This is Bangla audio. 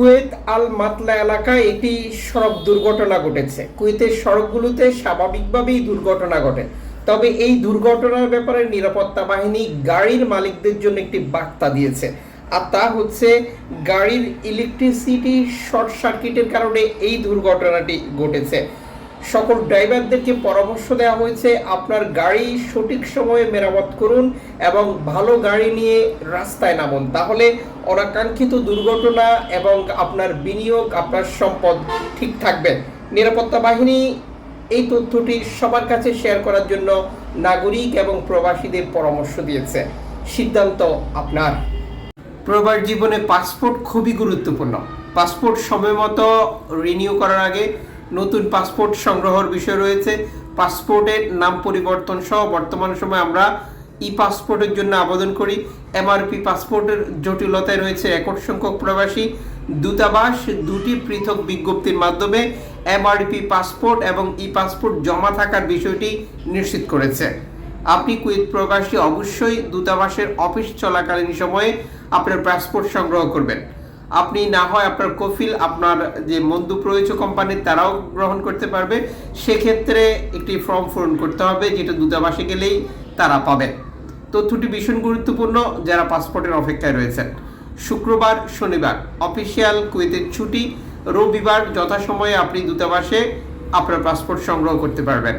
কুয়েত আল মাতলা এলাকায় একটি সড়ক দুর্ঘটনা ঘটেছে। কুয়েতের সড়কগুলোতে স্বাভাবিকভাবেই দুর্ঘটনা ঘটে। তবে এই দুর্ঘটনার ব্যাপারে নিরাপত্তা বাহিনী গাড়ির মালিকদের জন্য একটি বার্তা দিয়েছে। আর তা হচ্ছে, গাড়ির ইলেকট্রিসিটি শর্ট সার্কিটের কারণে এই দুর্ঘটনাটি ঘটেছে। সকল ড্রাইভারদেরকে পরামর্শ দেওয়া হয়েছে, আপনার গাড়ি সঠিক সময়ে মেরামত করুন এবং ভালো গাড়ি নিয়ে রাস্তায় নামুন। তাহলে অনাকাঙ্ক্ষিত দুর্ঘটনা এবং আপনার বিনিয়োগ, আপনার সম্পদ ঠিক থাকবে। নিরাপত্তা বাহিনী এই তথ্যটি সবার কাছে শেয়ার করার জন্য নাগরিক এবং প্রবাসীদের পরামর্শ দিয়েছে। সিদ্ধান্ত আপনার। প্রবাস জীবনে পাসপোর্ট খুবই গুরুত্বপূর্ণ। পাসপোর্ট সময় মতো রিনিউ করার আগে নতুন পাসপোর্ট সংগ্রহের বিষয় রয়েছে। পাসপোর্টের নাম পরিবর্তন সহ বর্তমান সময়ে আমরা ই পাসপোর্টের জন্য আবেদন করি। এমআরপি পাসপোর্টের জটিলতায় রয়েছে রেকর্ড সংখ্যক প্রবাসী, দূতাবাস, দুটি পৃথক বিজ্ঞপ্তির মাধ্যমে এমআরপি পাসপোর্ট এবং ই পাসপোর্ট জমা থাকার বিষয়টি নিশ্চিত করেছে। আপনি কুয়েত প্রবাসী অবশ্যই দূতাবাসের অফিস চলাকালীন সময়ে আপনার পাসপোর্ট সংগ্রহ করবেন। আপনি না হয় আপনার কফিল, আপনার যে মন্দু প্রয়োজ কোম্পানি তারাও গ্রহণ করতে পারবে। সেক্ষেত্রে একটি ফর্ম পূরণ করতে হবে, যেটা দূতাবাসে গেলেই তারা পাবেন তথ্যটি ভীষণ গুরুত্বপূর্ণ, যারা পাসপোর্টের অপেক্ষায় রয়েছেন। শুক্রবার শনিবার অফিসিয়াল কুয়েতের ছুটি। রবিবার যথাসময়ে আপনি দূতাবাসে আপনার পাসপোর্ট সংগ্রহ করতে পারবেন।